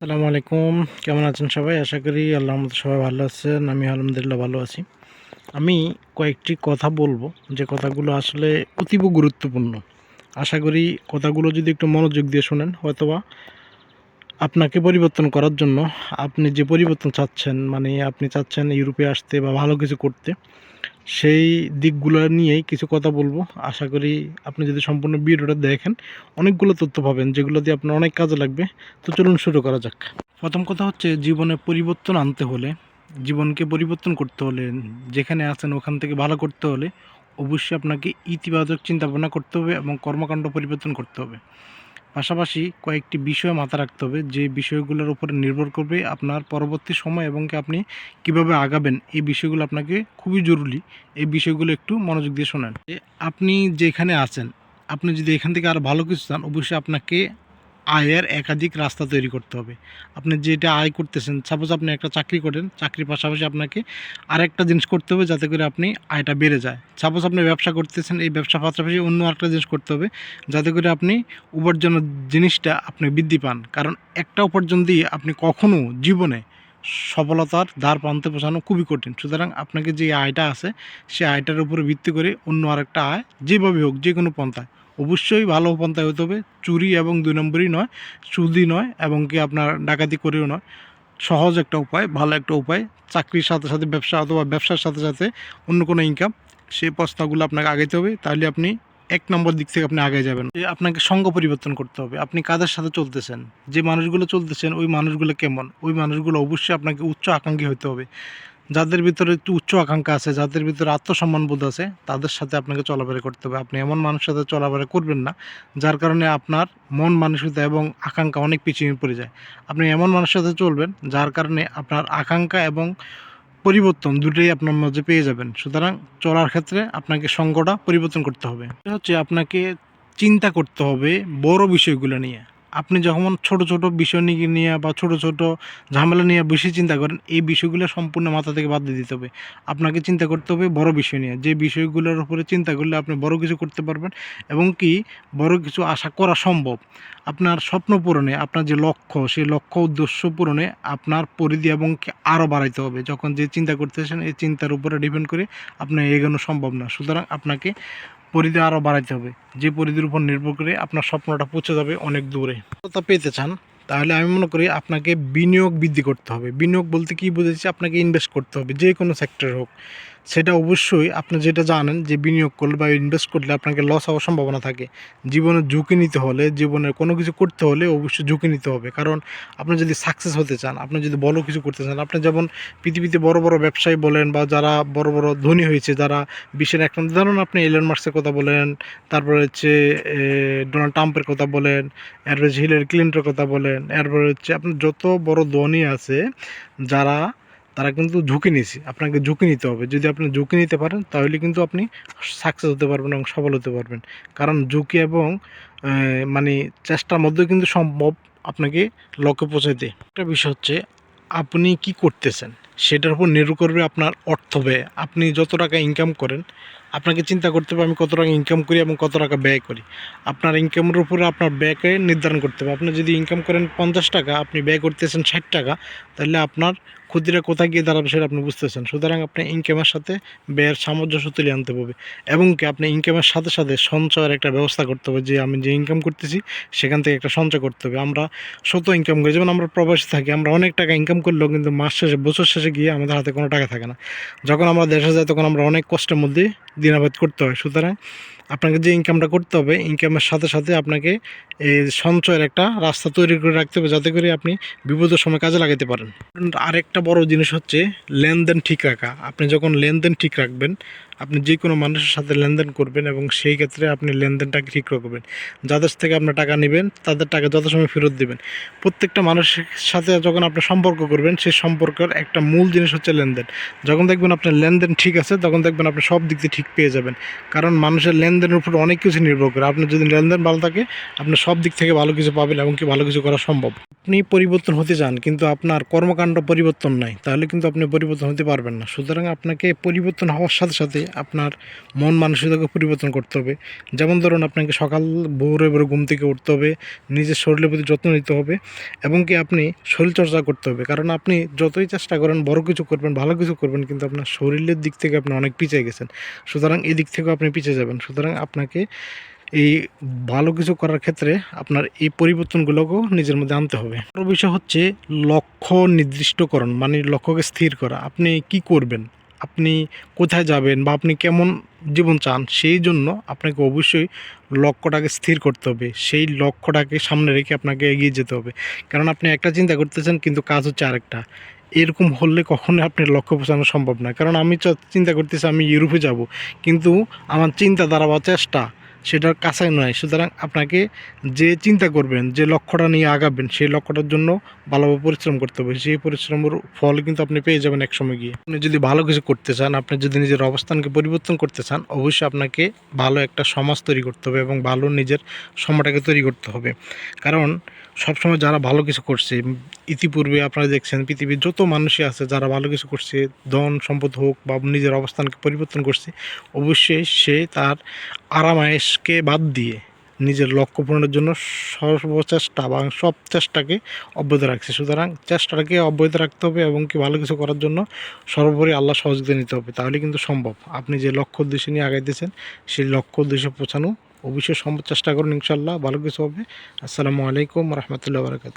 আসসালামু আলাইকুম। কেমন আছেন সবাই? আশা করি আল্লাহ সবাই ভালো আছেন। আমি আলহামদুলিল্লাহ ভালো আছি। আমি কয়েকটি কথা বলব। যে কথাগুলো আসলে অতীব গুরুত্বপূর্ণ। আশা করি কথাগুলো যদি একটু মনোযোগ দিয়ে শোনেন, হয়তোবা আপনাকে পরিবর্তন করার জন্য আপনি যে পরিবর্তন চাচ্ছেন মানে আপনি চাচ্ছেন ইউরোপে আসতে বা ভালো কিছু করতে সেই দিকগুলো নিয়েই কিছু কথা বলব। আশা করি আপনি যদি সম্পূর্ণ ভিডিওটা দেখেন, অনেকগুলো তথ্য পাবেন, যেগুলো দিয়ে আপনার অনেক কাজে লাগবে। তো চলুন শুরু করা যাক। প্রথম কথা হচ্ছে জীবনে পরিবর্তন আনতে হলে, জীবনকে পরিবর্তন করতে হলে, যেখানে আছেন ওখান থেকে ভালো করতে হলে অবশ্যই আপনাকে ইতিবাচক চিন্তা ভাবনা করতে হবে এবং কর্মকাণ্ড পরিবর্তন করতে হবে। পাশাপাশি কয়েকটি বিষয় মাথায় রাখতে হবে, যে বিষয়গুলোর উপরে নির্ভর করবে আপনার পরবর্তী সময় এবং আপনি কীভাবে আগাবেন। এই বিষয়গুলো আপনাকে খুবই জরুরি। এই বিষয়গুলো একটু মনোযোগ দিয়ে শোনেন। আপনি যেখানে আছেন, আপনি যদি এখান থেকে আরও ভালো কিছু চান, অবশ্যই আপনাকে আয়ের একাধিক রাস্তা তৈরি করতে হবে। আপনি যেটা আয় করতেছেন সাপোজ আপনি একটা চাকরি করেন, চাকরির পাশাপাশি আপনাকে আরেকটা জিনিস করতে হবে যাতে করে আপনি আয়টা বেড়ে যায়। সাপোজ আপনি ব্যবসা করতেছেন, এই ব্যবসা পাশাপাশি অন্য আরেকটা জিনিস করতে হবে, যাতে করে আপনি উপার্জন জিনিসটা আপনি বৃদ্ধি পান। কারণ একটা উপার্জন দিয়ে আপনি কখনো জীবনে সফলতার দ্বার প্রান্তে পৌঁছানো খুবই কঠিন। সুতরাং আপনাকে যে আয়টা আছে, সে আয়টার উপরে ভিত্তি করে অন্য আরেকটা আয় যেভাবে হোক যে কোনো পন্থায় অবশ্যই ভালো পন্থায় হতে হবে। চুরি এবং দুই নম্বরই নয় সুদি নয় এবং কি আপনার ডাকাতি করেও নয়। সহজ একটা উপায়, ভালো একটা উপায়। চাকরির সাথে সাথে ব্যবসা অথবা ব্যবসার সাথে সাথে অন্য কোনো ইনকাম সেই প্রস্তাবগুলো আপনাকে আগাইতে হবে। তাহলে আপনি এক নম্বর দিক থেকে আপনি আগে যাবেন। আপনাকে সঙ্গ পরিবর্তন করতে হবে। আপনি কাদের সাথে চলতেছেন? যে মানুষগুলো চলতেছেন, ওই মানুষগুলো কেমন? ওই মানুষগুলো অবশ্যই আপনাকে উচ্চ আকাঙ্ক্ষী হতে হবে। যাদের ভিতরে একটু উচ্চ আকাঙ্ক্ষা আছে, যাদের ভিতরে আত্মসম্মান বোধ আছে, তাদের সাথে আপনাকে চলাফেরা করতে হবে। আপনি এমন মানুষের সাথে চলাফেরা করবেন না, যার কারণে আপনার মন মানসিকতা এবং আকাঙ্ক্ষা অনেক পিছিয়ে পড়ে যায়। আপনি এমন মানুষের সাথে চলবেন, যার কারণে আপনার আকাঙ্ক্ষা এবং পরিবর্তন দুটোই আপনার মধ্যে পেয়ে যাবেন। সুতরাং চলার ক্ষেত্রে আপনাকে সঙ্গটা পরিবর্তন করতে হবে। হচ্ছে আপনাকে চিন্তা করতে হবে বড় বিষয়গুলো নিয়ে। আপনি যখন ছোট ছোট বিষয় নিয়ে বা ছোট ছোট ঝামেলা নিয়ে বেশি চিন্তা করেন, এই বিষয়গুলো সম্পূর্ণ মাথা থেকে বাদ দিয়ে দিতে হবে। আপনাকে চিন্তা করতে হবে বড় বিষয় নিয়ে। যে বিষয়গুলোর উপরে চিন্তা করলে আপনি বড় কিছু করতে পারবেন এবং কি বড় কিছু আশা করা সম্ভব। আপনার স্বপ্ন পূরণে, আপনার যে লক্ষ্য, সেই লক্ষ্য উদ্দেশ্য পূরণে আপনার পরিধি এবং আরও বাড়াইতে হবে। যখন যে চিন্তা করতেছেন, এই চিন্তার উপরে ডিপেন্ড করে আপনার এগোনো সম্ভব না। সুতরাং আপনাকে পরিধি আরও বাড়াইতে হবে। যে পরিধির উপর নির্ভর করে আপনার স্বপ্নটা পৌঁছে যাবে অনেক দূরে। তা পেতে চান, তাহলে আমি মনে করি আপনাকে বিনিয়োগ বৃদ্ধি করতে হবে। বিনিয়োগ বলতে কি বুঝেছি আপনাকে ইনভেস্ট করতে হবে, যে কোনো সেক্টর হোক। সেটা অবশ্যই আপনি যেটা জানেন যে বিনিয়োগ করলে বা ইনভেস্ট করলে আপনাকে লস হওয়ার সম্ভাবনা থাকে। জীবনে ঝুঁকি নিতে হলে, জীবনের কোনো কিছু করতে হলে অবশ্যই ঝুঁকি নিতে হবে। কারণ আপনি যদি সাকসেস হতে চান, আপনি যদি বড় কিছু করতে চান, আপনি যেমন পৃথিবীতে বড় বড় ব্যবসায়ী বলেন বা যারা বড় বড় ধনী হয়েছে, যারা বিশ্বের এক ধরুন আপনি এলন মার্কসের কথা বলেন, তারপরে হচ্ছে ডোনাল্ড ট্রাম্পের কথা বলেন, এরপরে হিলারি ক্লিন্টনের কথা বলেন, এরপরে হচ্ছে আপনার যত বড় ধনী আছে, যারা তারা কিন্তু ঝুঁকি নিয়েছে আপনাকে ঝুঁকি নিতে হবে। যদি আপনি ঝুঁকি নিতে পারেন, তাহলে কিন্তু আপনি সাকসেস হতে পারবেন এবং সফল হতে পারবেন। কারণ ঝুঁকি এবং মানে চেষ্টার মধ্যে কিন্তু সম্ভব আপনাকে লক্ষ্যে পৌঁছাইতে। একটা বিষয় হচ্ছে, আপনি কি করতেছেন? সেটার উপর নির্ভর করবে আপনার অর্থ ব্যয়। আপনি যত টাকা ইনকাম করেন, আপনাকে চিন্তা করতে হবে আমি কত টাকা ইনকাম করি এবং কত টাকা ব্যয় করি। আপনার ইনকামের উপরে আপনার ব্যয়কে নির্ধারণ করতে হবে। আপনি যদি ইনকাম করেন পঞ্চাশ টাকা, আপনি ব্যয় করতেছেন ষাট টাকা, তাহলে আপনার ক্ষতিটা কোথায় গিয়ে দাঁড়াবে সেটা আপনি বুঝতেছেন। সুতরাং আপনি ইনকামের সাথে ব্যয়ের সামঞ্জস্য তুলে আনতে হবে। এবং কি আপনি ইনকামের সাথে সাথে সঞ্চয়ের একটা ব্যবস্থা করতে হবে যে আমি যে ইনকাম করতেছি, সেখান থেকে একটা সঞ্চয় করতে হবে। আমরা শত ইনকাম করি। যেমন আমরা প্রবাসী থাকি, আমরা অনেক টাকা ইনকাম করলেও কিন্তু মাস শেষে, বছর শেষে গিয়ে আমাদের হাতে কোনো টাকা থাকে না। যখন আমরা দেশে যাই, তখন আমরা অনেক কষ্টের মধ্যে দিনাবাদ করতে হয়। সুতরাং আপনাকে যে ইনকামটা করতে হবে ইনকামের সাথে সাথে আপনাকে এই সঞ্চয়ের একটা রাস্তা তৈরি করে রাখতে হবে, যাতে করে আপনি বিপদের সময় কাজে লাগাতে পারেন। আরেকটা বড় জিনিস হচ্ছে লেনদেন ঠিক রাখা। আপনি যখন লেনদেন ঠিক রাখবেন আপনি যে কোনো মানুষের সাথে লেনদেন করবেন এবং সেই ক্ষেত্রে আপনি লেনদেনটাকে ঠিক রাখবেন যাদের থেকে আপনার টাকা নেবেন, তাদের টাকা যথাসময় ফেরত দেবেন। প্রত্যেকটা মানুষের সাথে যখন আপনি সম্পর্ক করবেন, সেই সম্পর্কের একটা মূল জিনিস হচ্ছে লেনদেন। যখন দেখবেন আপনার লেনদেন ঠিক আছে, তখন দেখবেন আপনি সব দিক দিয়ে ঠিক পেয়ে যাবেন। কারণ মানুষের লেনদেনের উপর অনেক কিছু নির্ভর করে। আপনি যদি লেনদেন ভালো থাকে আপনার সব দিক থেকে ভালো কিছু পাবেন এবং কি ভালো কিছু করা সম্ভব। আপনি পরিবর্তন হতে চান, কিন্তু আপনার কর্মকাণ্ড পরিবর্তন নাই, তাহলে কিন্তু আপনি পরিবর্তন হতে পারবেন না। সুতরাং আপনাকে পরিবর্তন হওয়ার সাথে সাথে আপনার মন মানসিকতাকে পরিবর্তন করতে হবে। যেমন ধরুন আপনাকে সকাল ভোরে ভোরে ঘুম থেকে উঠতে হবে, নিজের শরীরের প্রতি যত্ন নিতে হবে এবং কি আপনি শরীরচর্চা করতে হবে। কারণ আপনি যতই চেষ্টা করেন, বড় কিছু করবেন, ভালো কিছু করবেন, কিন্তু আপনার শরীরের দিক থেকে আপনি অনেক পিছিয়ে গেছেন। সুতরাং এই দিক থেকেও আপনি পিছিয়ে যাবেন। সুতরাং আপনাকে এই ভালো কিছু করার ক্ষেত্রে আপনার এই পরিবর্তনগুলোকেও নিজের মধ্যে আনতে হবে। আরও বিষয় হচ্ছে লক্ষ্য নির্দিষ্টকরণ মানে লক্ষ্যকে স্থির করা। আপনি কি করবেন? আপনি কোথায় যাবেন বা আপনি কেমন জীবন চান, সেই জন্য আপনাকে অবশ্যই লক্ষ্যটাকে স্থির করতে হবে। সেই লক্ষ্যটাকে সামনে রেখে আপনাকে এগিয়ে যেতে হবে। কারণ আপনি একটা চিন্তা করতেছেন কিন্তু কাজ হচ্ছে আরেকটা। এরকম হলে কখনোই আপনার লক্ষ্য পৌঁছানো সম্ভব না। কারণ আমি চিন্তা করতেছি আমি ইউরোপে যাব, কিন্তু আমার চিন্তাধারা বা চেষ্টা সেটার কাছাই নয়। সুতরাং আপনাকে যে চিন্তা করবেন, যে লক্ষ্যটা নিয়ে আগাবেন, সেই লক্ষ্যটার জন্য ভালোভাবে পরিশ্রম করতে হবে। সেই পরিশ্রমের ফল কিন্তু আপনি পেয়ে যাবেন এক সময় গিয়ে। আপনি যদি ভালো কিছু করতে চান, আপনি যদি নিজের অবস্থানকে পরিবর্তন করতে চান, অবশ্যই আপনাকে ভালো একটা সমাজ তৈরি করতে হবে এবং ভালো নিজের সময়টাকে তৈরি করতে হবে। কারণ সবসময় যারা ভালো কিছু করছে, ইতিপূর্বে আপনারা দেখছেন পৃথিবীর যত মানুষই আছে, যারা ভালো কিছু করছে, ধন, সম্পদ হোক বা নিজের অবস্থানকে পরিবর্তন করছে, অবশ্যই সে তার আরামায়েশকে বাদ দিয়ে নিজের লক্ষ্য পূরণের জন্য সর্বচেষ্টা বা সব চেষ্টাকে অব্যাহত রাখছে। সুতরাং চেষ্টাটাকে অব্যাহত রাখতে হবে এবং কি ভালো কিছু করার জন্য সর্বোপরি আল্লাহ সহযোগিতা নিতে হবে। তাহলে কিন্তু সম্ভব। আপনি যে লক্ষ্য উদ্দেশ্যে নিয়ে আগাইতেছেন, সেই লক্ষ্য উদ্দেশ্যে পৌঁছানো অবশ্যই সম্ভব। চেষ্টা করুন ইনশাল্লাহ ভালো কিছু হবে। আসসালামু আলাইকুম রহমতুল্লাহ বারকাত